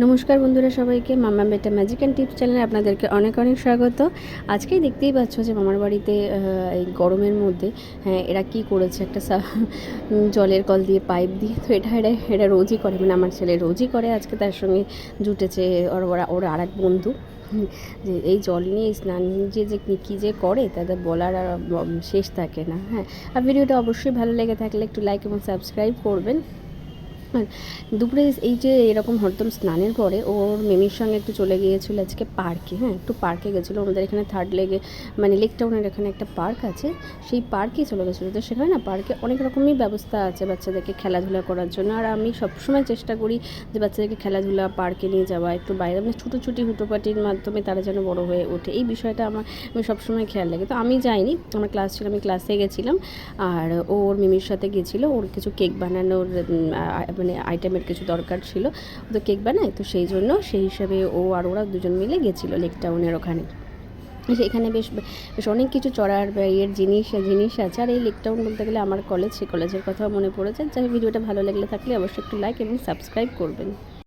নমস্কার বন্ধুরা সবাইকে, মামা বেটা ম্যাজিক অ্যান্ড টিপস চ্যানেলে আপনাদেরকে অনেক অনেক স্বাগত। আজকেই দেখতেই পাচ্ছ যে মামার বাড়িতে এই গরমের মধ্যে হ্যাঁ এরা কি করেছে? একটা জলের কল দিয়ে পাইপ দিয়ে, তো এটা এরা এরা রোজই করে। মানে আমার ছেলে রোজই করে, আজকে তার সঙ্গে জুটেছে ওর, ওরা, ওর আর এক বন্ধু। যে এই জল নিয়ে স্নান যে যে কী যে করে, তাদের বলার আর শেষ থাকে না হ্যাঁ। আর ভিডিওটা অবশ্যই ভালো লেগে থাকলে একটু লাইক এবং সাবস্ক্রাইব করবেন। দুপুরে এই যে এরকম হরদম স্নানের পরে ওর মেমির সঙ্গে একটু চলে গিয়েছিল আজকে পার্কে হ্যাঁ একটু পার্কে গেছিল। ওনাদের এখানে থার্ড লেগে মানে লেক টাউনের এখানে একটা পার্ক আছে। সেই পার্কেই চলে গেছিল। তো সেখানে না পার্কে অনেক রকমই ব্যবস্থা আছে বাচ্চাদেরকে খেলাধুলা করার জন্য। আর আমি সবসময় চেষ্টা করি যে বাচ্চাদেরকে খেলাধুলা পার্কে নিয়ে যাওয়া, একটু বাইরে। মানে ছোটো ছুটি হুটোপাটির মাধ্যমে তারা যেন বড় হয়ে ওঠে। এই বিষয়টা আমার আমি সবসময় খেয়াল লাগে। তো আমি যাইনি। আমার ক্লাস ছিল, আমি ক্লাসে গেছিলাম। আর ওর মিমির সাথে গেছিল। ওর কিছু কেক বানানোর মানে আইটেমের কিছু দরকার ছিল, তো কেক বানায়, তো সেই জন্য সেই হিসাবে ও আর ওরা দুজন মিলে গেছিল লেক টাউনের ওখানে। সেখানে বেশ বেশ অনেক কিছু চড়ার ইয়ের জিনিস জিনিস আছে, আর এই লেক টাউন বলতে গেলে আমার কলেজ সেই কলেজের কথাও মনে পড়েছে। যাই ভিডিওটা ভালো লাগলে থাকলে অবশ্যই একটু লাইক এবং সাবস্ক্রাইব করবেন।